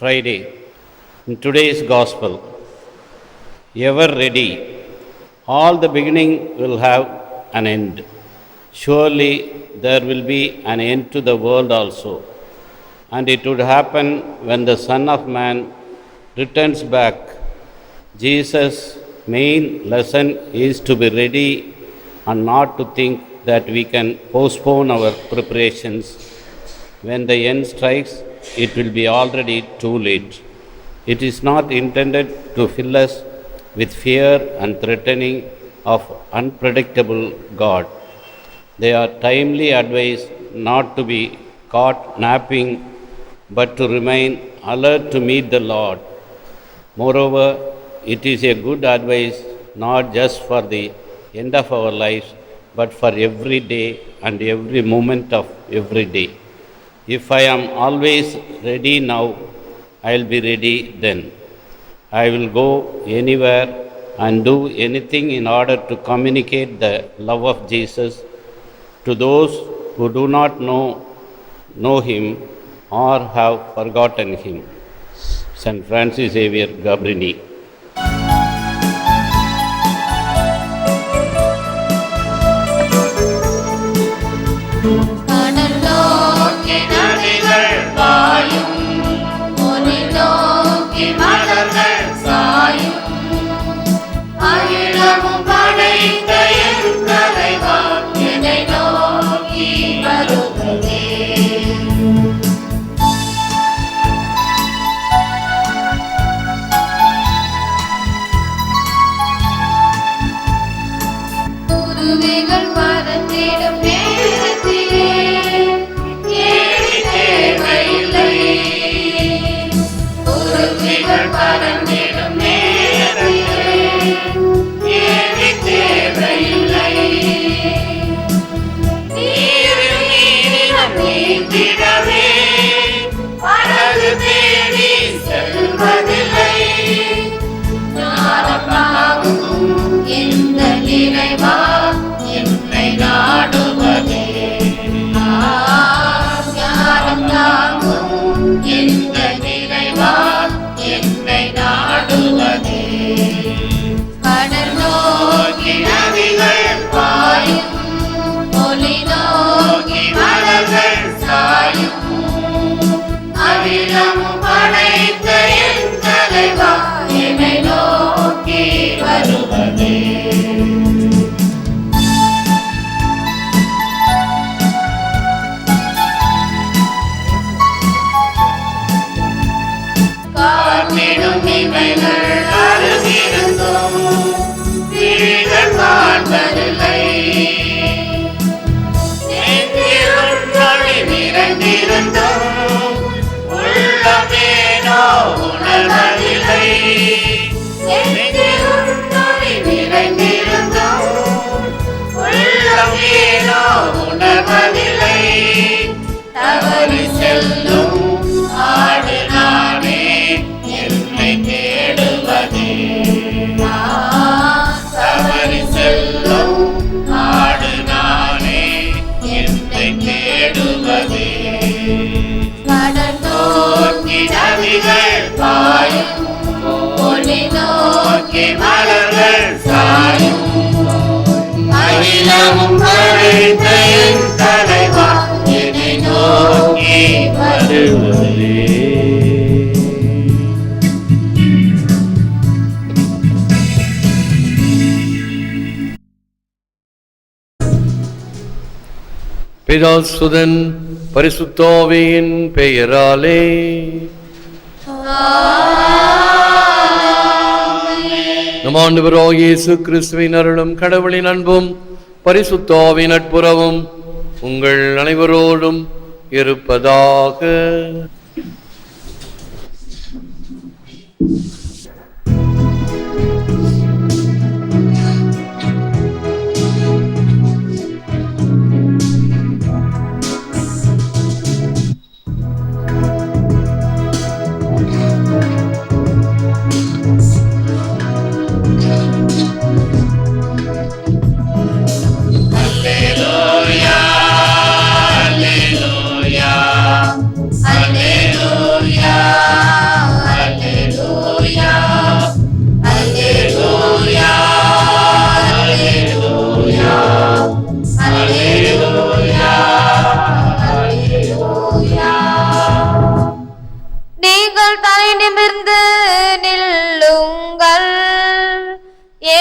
Friday. In today's Gospel, ever ready, all the beginning will have an end. Surely there will be an end to the world also. And it would happen when the Son of Man returns back. Jesus' main lesson is to be ready and not to think that we can postpone our preparations. When the end strikes, it will be already too late. It is not intended to fill us with fear and threatening of unpredictable God. They are timely advice not to be caught napping, but to remain alert to meet the Lord. Moreover, it is a good advice not just for the end of our lives, but for every day and every moment of every day. If I am always ready now, I will be ready then. I will go anywhere and do anything in order to communicate the love of Jesus to those who do not know, know Him or have forgotten Him. St. Francis Xavier Gabrini. thank you பாயும் நிறைவா உணர்வதில்லை நெஞ்சிருந்தொளி உணர்வதில்லை. தவறி செல்லும் ஆடு மலர்கள் சாயும். அகிலமும் படைத்த என் தலைவா. என்னை நோக்கி வருவதே பிதாசுதன் பரிசுத்தாவியின் பெயராலே. நம் இயேசு கிறிஸ்துவின் அருளும் கடவுளின் அன்பும் பரிசுத்தாவின் நட்புறவும் உங்கள் அனைவரோடும் இருப்பதாக.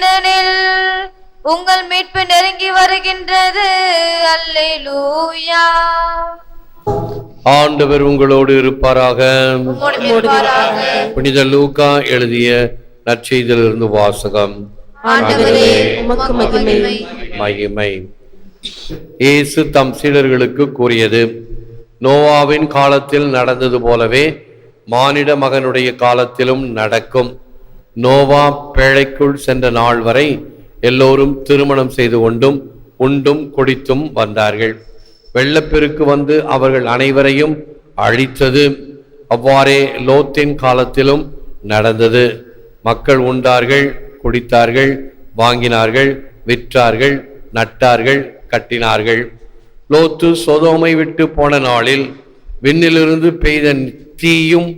ஏனெனில் உங்கள் மீட்பு நெருங்கி வருகின்றது. அல்லேலூயா. ஆண்டவர் உங்களோடு இருப்பாராக. புனித லூக்கா எழுதிய நற்செய்தியிலிருந்து வாசகம். ஆண்டவரே உமக்கு மகிமை. மகிமை. இயேசு தம் சீடர்களுக்கு கூறியது நோவாவின் காலத்தில் நடந்தது போலவே மானிட மகனுடைய காலத்திலும் நடக்கும். நோவா பேழைக்குள் சென்ற நாள் வரை எல்லோரும் திருமணம் செய்து கொண்டும் உண்டும் குடித்தும் வந்தார்கள். வெள்ளப்பெருக்கு வந்து அவர்கள் அனைவரையும் அழித்தது. அவ்வாறே லோத்தின் காலத்திலும் நடந்தது. மக்கள் உண்டார்கள் குடித்தார்கள் வாங்கினார்கள் விற்றார்கள் நட்டார்கள் கட்டினார்கள். லோத்து சொதோமை விட்டு போன நாளில் விண்ணிலிருந்து பெய்த தீயும்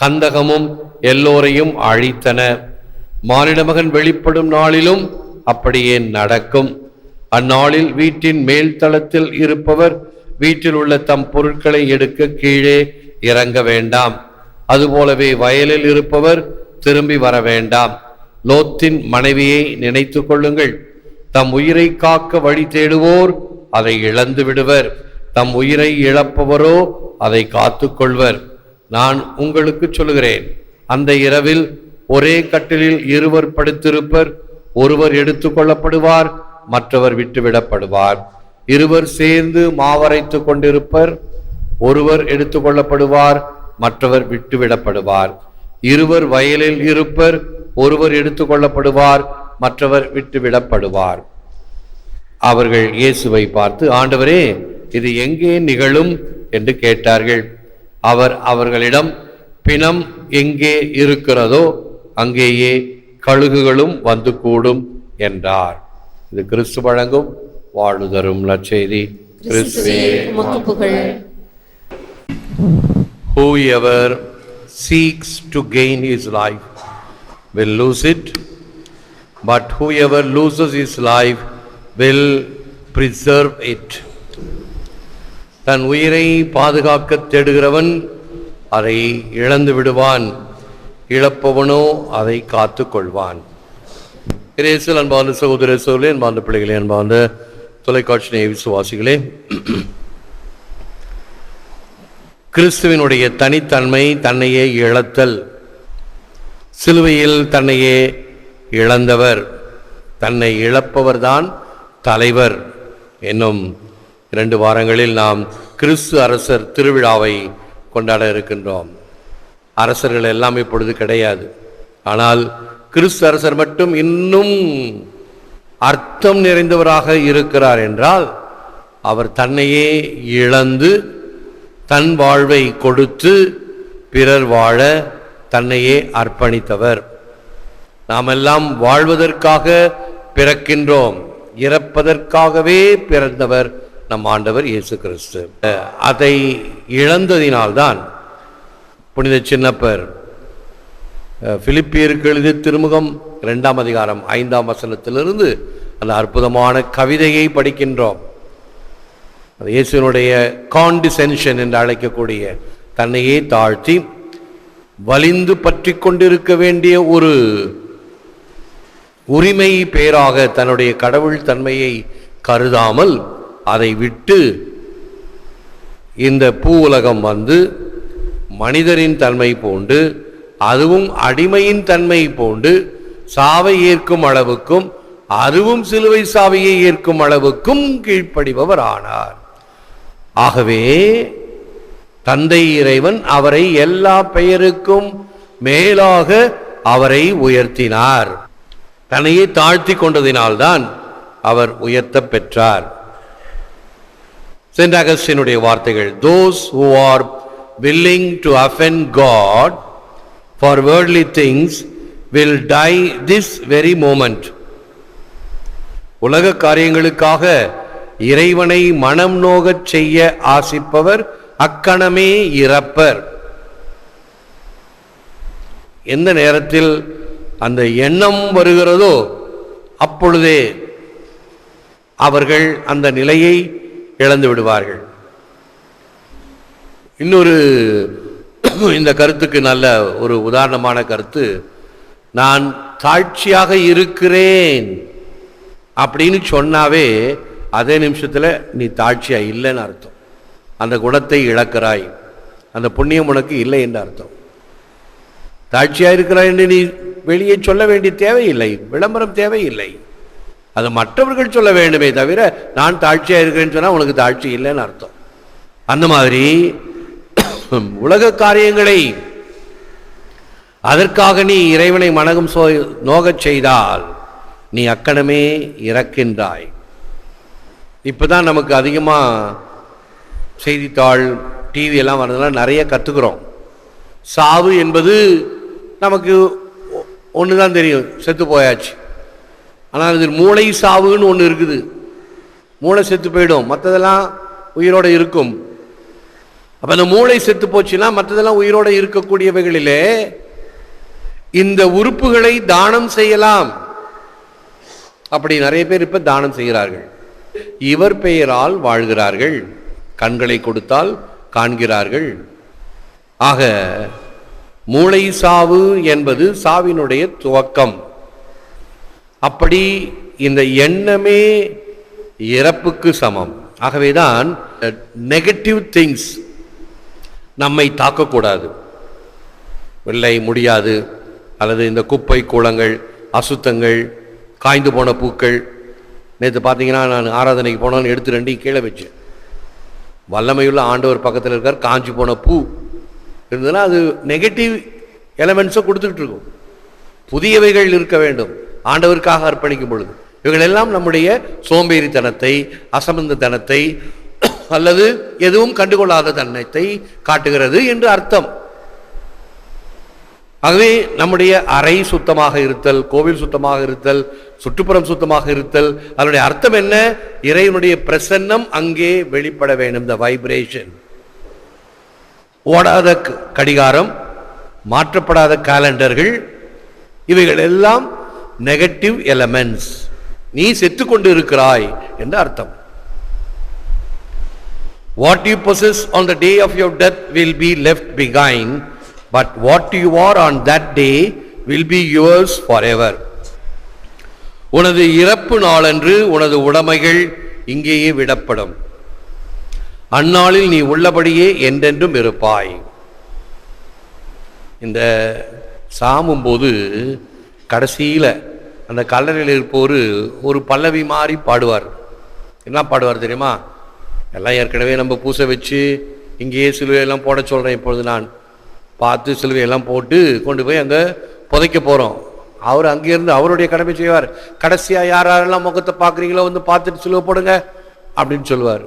கந்தகமும் எல்லோரையும் அழித்தன. மானிட மகன் வெளிப்படும் நாளிலும் அப்படியே நடக்கும். அந்நாளில் வீட்டின் மேல் தளத்தில் இருப்பவர் வீட்டில் உள்ள தம் பொருட்களை எடுக்க கீழே இறங்க வேண்டாம். அதுபோலவே வயலில் இருப்பவர் திரும்பி வர வேண்டாம். லோத்தின் மனைவியை நினைத்து கொள்ளுங்கள். தம் உயிரை காக்க வழி தேடுவோர் அதை இழந்து விடுவர். தம் உயிரை இழப்பவரோ அதை காத்துக்கொள்வர் நான் உங்களுக்கு சொல்லுகிறேன் அந்த இரவில் ஒரே கட்டிலில் இருவர் படுத்திருப்பர் ஒருவர் எடுத்துக்கொள்ளப்படுவார் மற்றவர் விட்டுவிடப்படுவார். இருவர் சேர்ந்து மாவரைத்து கொண்டிருப்பர் ஒருவர் எடுத்துக்கொள்ளப்படுவார் மற்றவர் விட்டுவிடப்படுவார். இருவர் வயலில் இருப்பர் ஒருவர் எடுத்துக்கொள்ளப்படுவார் மற்றவர் விட்டுவிடப்படுவார். அவர்கள் இயேசுவை பார்த்து ஆண்டவரே இது எங்கே நிகழும்? என்று கேட்டார்கள். அவர் அவர்களிடம் பிணம் எங்கே இருக்கிறதோ அங்கேயே கழுகுகளும் வந்து கூடும் என்றார். இது கிறிஸ்து வழங்கும் வாழ்வு தரும் நற்செய்தி. கிறிஸ்துவே உமக்கு புகழ் Whoever seeks to gain his life will lose it, but whoever loses his life will preserve it. தன் உயிரை பாதுகாக்க தேடுகிறவன் அதை இழந்து விடுவான். இழப்பவனோ அதை காத்து கொள்வான். இயேசுவில் அன்பார்ந்த சகோதர சோழே அன்பார்ந்த பிள்ளைகளே அன்பார்ந்த தொலைக்காட்சி விசுவாசிகளே. கிறிஸ்துவினுடைய தனித்தன்மை தன்னையே இழத்தல். சிலுவையில் தன்னையே இழந்தவர். தன்னை இழப்பவர்தான் தலைவர். என்னும் இரண்டு வாரங்களில் நாம் கிறிஸ்து அரசர் திருவிழாவை கொண்டாட இருக்கின்றோம். அரசர்கள் எல்லாம் இப்பொழுது கிடையாது. ஆனால் கிறிஸ்து அரசர் மட்டும் இன்னும் அர்த்தம் நிறைந்தவராக இருக்கிறார் என்றால் அவர் தன்னையே இழந்து தன் வாழ்வை கொடுத்து பிறர் வாழ தன்னையே அர்ப்பணித்தவர். நாமெல்லாம் வாழ்வதற்காக பிறக்கின்றோம். இறப்பதற்காகவே பிறந்தவர். நம் ஆண்டவர் இயேசு கிறிஸ்து. அதை இழந்ததினால்தான் புனித சின்னப்பர் அஹ், பிலிப்பியருக்கு எழுதிய திருமுகம் இரண்டாம் அதிகாரம் ஐந்தாம் வசனத்திலிருந்து அந்த அற்புதமான கவிதையை படிக்கின்றோம். அது இயேசுவினுடைய காண்டிசென்ஷன் என்று அழைக்கக்கூடிய தன்னையே தாழ்த்தி வலிந்து பற்றி கொண்டிருக்க வேண்டிய ஒரு உரிமை பேராக தன்னுடைய கடவுள் தன்மையை கருதாமல் அதை விட்டு இந்த பூ உலகம் வந்து மனிதரின் தன்மை போண்டு அதுவும் அடிமையின் தன்மை போண்டு சாவை ஏற்கும் அளவுக்கும் அதுவும் சிலுவை சாவையை ஏற்கும் அளவுக்கும் கீழ்ப்படிபவர் ஆனார் ஆகவே தந்தை இறைவன் அவரை எல்லா பெயருக்கும் மேலாக அவரை உயர்த்தினார். தன்னையே தாழ்த்தி கொண்டதினால்தான் அவர் உயர்த்தப் பெற்றார். சென்ட் அகஸ்டினுடைய வார்த்தைகள் those who are willing to offend God for worldly things will die this very moment உலக காரியங்களுக்காக இறைவனை மனம் நோகச் செய்ய ஆசிப்பவர் அக்கணமே இறப்பர். எந்த நேரத்தில் அந்த எண்ணம் வருகிறதோ அப்பொழுதே அவர்கள் அந்த நிலையை இழந்து விடுவார்கள். இன்னொரு இந்த கருத்துக்கு நல்ல ஒரு உதாரணமான கருத்து. நான் தாழ்ச்சியாக இருக்கிறேன் அப்படின்னு சொன்னாவே அதே நிமிஷத்தில் நீ தாழ்ச்சியாக இல்லைன்னு அர்த்தம். அந்த குணத்தை இழக்கிறாய். அந்த புண்ணியம் உனக்கு இல்லை என்று அர்த்தம். தாழ்ச்சியாக இருக்கிறாய் என்று நீ வெளியே சொல்ல வேண்டிய தேவையில்லை விளம்பரம் தேவையில்லை. அது மற்றவர்கள் சொல்ல வேண்டுமே தவிர நான் தாழ்ச்சியாக இருக்கிறேன்னு சொன்னால் உனக்கு தாழ்ச்சி இல்லைன்னு அர்த்தம். அந்த மாதிரி உலக காரியங்களை அதற்காக நீ இறைவனை மனகம் சோ நோகச் செய்தால் நீ அக்கணமே இறக்கின்றாய். இப்பதான் நமக்கு அதிகமாக செய்தித்தாள் டிவி எல்லாம் வர்றதெல்லாம் நிறைய கற்றுக்குறோம் சாவு என்பது நமக்கு ஒன்று தான் தெரியும். செத்து போயாச்சு. ஆனால் இது மூளை சாவுன்னு ஒன்று இருக்குது. மூளை செத்து போயிடும். மற்றதெல்லாம் உயிரோடு இருக்கும். அப்போ அந்த மூளை செத்து போச்சுன்னா மற்றதெல்லாம் உயிரோடு இருக்கக்கூடியவைகளிலே இந்த உறுப்புகளை தானம் செய்யலாம். அப்படி நிறைய பேர் இப்போ தானம் செய்கிறார்கள். இவர் பெயரால் வாழ்கிறார்கள். கண்களை கொடுத்தால் காண்கிறார்கள். ஆக மூளை சாவு என்பது சாவினுடைய துவக்கம். அப்படி இந்த எண்ணமே இறப்புக்கு சமம். ஆகவே தான் நெகட்டிவ் திங்ஸ் நம்மை தாக்கக்கூடாது. வெள்ளை முடியாது அல்லது இந்த குப்பை கூளங்கள் அசுத்தங்கள் காய்ந்து போன பூக்கள். நேற்று பார்த்தீங்கன்னா நான் ஆராதனைக்கு போனோன்னு எடுத்து ரெண்டையும் கீழே வச்சேன். வல்லமையுள்ள ஆண்டவர் பக்கத்தில் இருக்கார் காஞ்சி போன பூ. இருந்ததுன்னா அது நெகட்டிவ் எலமெண்ட்ஸை கொடுத்துக்கிட்டு இருக்கும். புதியவைகள் இருக்க வேண்டும். ஆண்டவருக்காக அர்ப்பணிக்கும் பொழுது. இவைகள் எல்லாம் நம்முடைய சோம்பேறித்தனத்தை அசமந்தத்தனத்தை அல்லது எதுவும் கண்டுகொள்ளாத தன்னத்தை காட்டுகிறது என்று அர்த்தம். ஆகவே நம்முடைய அறை சுத்தமாக இருத்தல் கோவில் சுத்தமாக இருத்தல் சுற்றுப்புறம் சுத்தமாக இருத்தல் அதனுடைய அர்த்தம் என்ன? இறைவனுடைய பிரசன்னம் அங்கே வெளிப்பட வேண்டும். இந்த வைப்ரேஷன் ஓடாத கடிகாரம் மாற்றப்படாத காலண்டர்கள் இவைகள் எல்லாம் நெகட்டிவ் எலமெண்ட்ஸ் நீ செத்து கொண்டு இருக்கிறாய் என்று அர்த்தம். What you possess on the day of your death will be left பிகைன் but what you are on that day will be yours forever உனது இறப்பு நாளன்று உனது உடைமைகள் இங்கேயே விடப்படும். அந்நாளில் நீ உள்ளபடியே என்றென்றும் இருப்பாய். இந்த சாமும் போது கடைசியில் அந்த கல்லறையில் இருப்போர் ஒரு பல்லவி மாதிரி பாடுவார். என்ன பாடுவார் தெரியுமா? எல்லாம் ஏற்கனவே நம்ம பூசை வச்சு இங்கேயே சிலுவையெல்லாம் போட சொல்கிறேன் இப்பொழுது நான். பார்த்து சிலுவையெல்லாம் போட்டு கொண்டு போய் அங்கே புதைக்க போகிறோம் அவர் அங்கேருந்து அவருடைய கடமை செய்வார். கடைசியாக யார் யாரெல்லாம் முகத்தை பார்க்குறீங்களோ வந்து பார்த்துட்டு சிலுவை போடுங்க அப்படின்னு சொல்லுவார்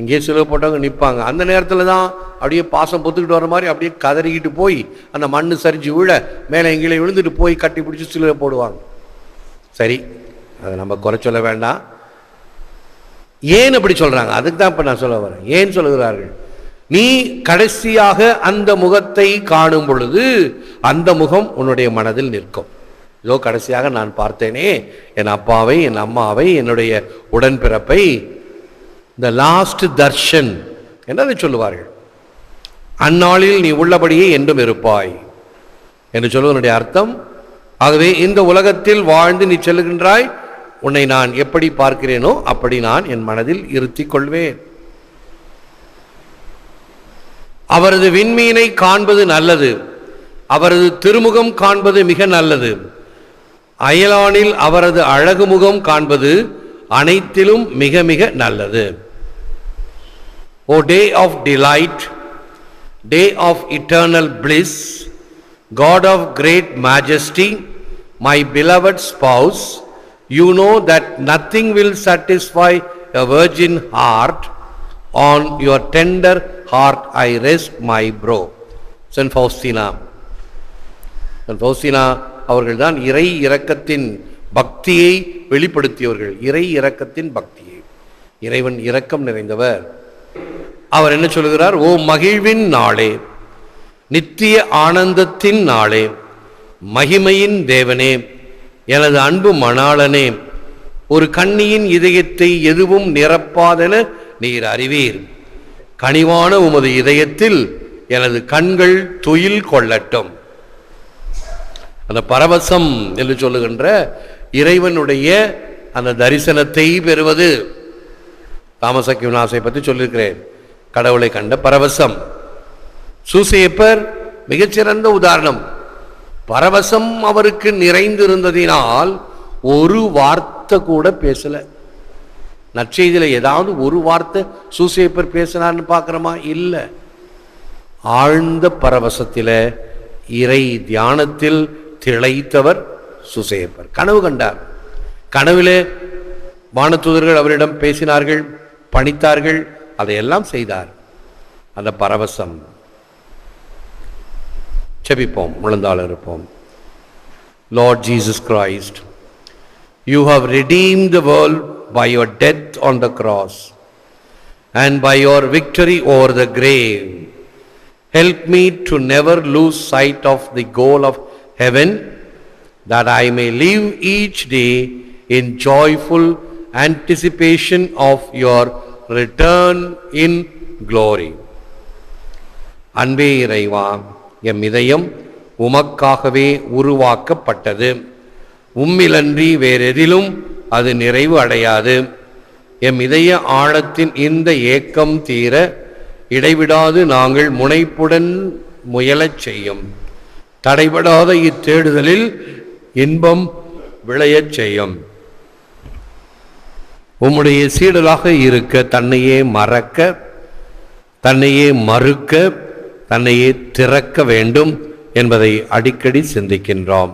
இங்கேயே சிலுவை போட்டவங்க நிற்பாங்க அந்த நேரத்தில் தான் அப்படியே பாசம் பொத்துக்கிட்டு வர மாதிரி அப்படியே கதறிக்கிட்டு போய் அந்த மண்ணு சரிஞ்சு விழ மேலே எங்கேயே விழுந்துட்டு போய் கட்டி பிடிச்சி சிலுவை போடுவாங்க. சரி அதை நம்ம குறை சொல்ல வேண்டாம். ஏன் அப்படி சொல்கிறாங்க அதுக்கு தான் இப்போ நான் சொல்ல வரேன். ஏன் சொல்லுகிறார்கள்? நீ கடைசியாக அந்த முகத்தை காணும் பொழுது அந்த முகம் உன்னுடைய மனதில் நிற்கும். இதோ கடைசியாக நான் பார்த்தேனே என் அப்பாவை என் அம்மாவை என்னுடைய உடன்பிறப்பை. இந்த லாஸ்ட் தர்ஷன் என்னதை சொல்லுவார்கள்? அந்நாளில் நீ உள்ளபடியே என்றும் இருப்பாய். என்று சொல்வதனுடைய அர்த்தம் ஆகவே இந்த உலகத்தில் வாழ்ந்து நீ செல்கின்றாய் உன்னை நான் எப்படி பார்க்கிறேனோ அப்படி நான் என் மனதில் இருத்திக் கொள்வேன். அவரது விண்மீனை காண்பது நல்லது அவரது திருமுகம் காண்பது மிக நல்லது. அயலானில் அவரது அழகு முகம் காண்பது அனைத்திலும் மிக மிக நல்லது. ஓ day of delight day of eternal bliss God of great majesty, my beloved spouse, you know that nothing will satisfy a virgin heart. On your tender heart I rest my bro. Saint Faustina. Saint Faustina அவர்கள்தான் இறை இரக்கத்தின் பக்தியை வெளிப்படுத்தியவர்கள் இறை இரக்கத்தின் பக்தியை இறைவன் இரக்கம் நிறைந்தவர் அவர் என்ன சொல்கிறார் ஓ மகிழ்வின் நாளே நித்திய ஆனந்தத்தின் நாளே. மகிமையின் தேவனே எனது அன்பு மணாளனே ஒரு கண்ணியின் இதயத்தை எதுவும் நிரப்பாதென நீர் அறிவீர். கனிவான உமது இதயத்தில் எனது கண்கள் துயில் கொள்ளட்டும். அந்த பரவசம் என்று சொல்லுகின்ற இறைவனுடைய அந்த தரிசனத்தை பெறுவது. தாமசக்கு பற்றி சொல்லியிருக்கிறேன். கடவுளை கண்ட பரவசம். சூசையப்பர் மிகச்சிறந்த உதாரணம். பரவசம் அவருக்கு நிறைந்திருந்ததினால் ஒரு வார்த்தை கூட பேசலை. நற்செய்தியில் ஏதாவது ஒரு வார்த்தை சூசையப்பர் பேசினார்னு பார்க்குறோமா? இல்லை. ஆழ்ந்த பரவசத்தில் இறை தியானத்தில் திளைத்தவர் சுசையப்பர் கனவு கண்டார். கனவிலே வானத்துதர்கள் அவரிடம் பேசினார்கள் பணித்தார்கள் அதையெல்லாம் செய்தார். அந்த பரவசம் செபிப்போம் முழந்தாள் இருப்போம் Lord Jesus Christ you have redeemed the world by your death on the cross and by your victory over the grave. Help me to never lose sight of the goal of heaven, that I may live each day in joyful anticipation of your return in glory. அன்பே இறைவா M இதயம் உமக்காகவே உருவாக்கப்பட்டது. உம்மிலன்றி வேறெதிலும் அது நிறைவு அடையாது. M இதய ஆழத்தின் இந்த ஏக்கம் தீர இடைவிடாது நாங்கள் முனைப்புடன் முயலச் செய்யும். தடைபடாத இத்தேடுதலில் இன்பம் விளையச் செய்யும். உம்முடைய சீடலாக இருக்க தன்னையே மறக்க தன்னையே மறுக்க தன்னையே திறக்க வேண்டும் என்பதை அடிக்கடி சிந்திக்கின்றோம்.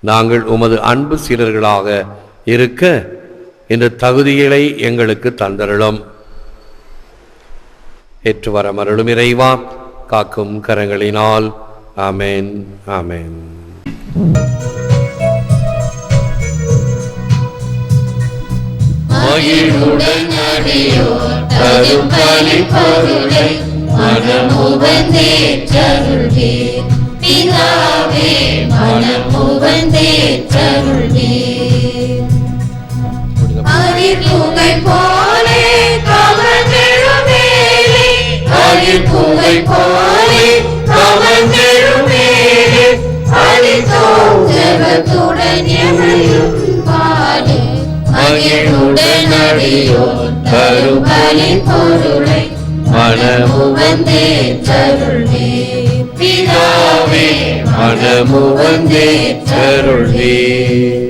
நாங்கள் உமது அன்பு சீடர்களாக இருக்க இந்த தகுதிகளை எங்களுக்கு தந்தருளும். ஏற்று வர மருளும் இறைவா காக்கும் கரங்களினால். ஆமேன் ஆமேன். மகிழ்வுடன் அடியோர் தரும் பொருளை மனமுவந்தேற்றருள்வீர் பிதாவே மனமுவந்தேற்றருள்வீர் அரிப்புகை போலே கவர்ந்தெழுமேலே அரிப்புகை போலே கவர்ந்தெழுமேலே அரிதோஜகத்துடன் எமையும் பாலே மகிழுடன் அடியோர் தரும் பலிப்பொருளை மனமுவந்தேற்றருள்வீர் பிதாவே மனமுவந்தேற்றருள்வீர்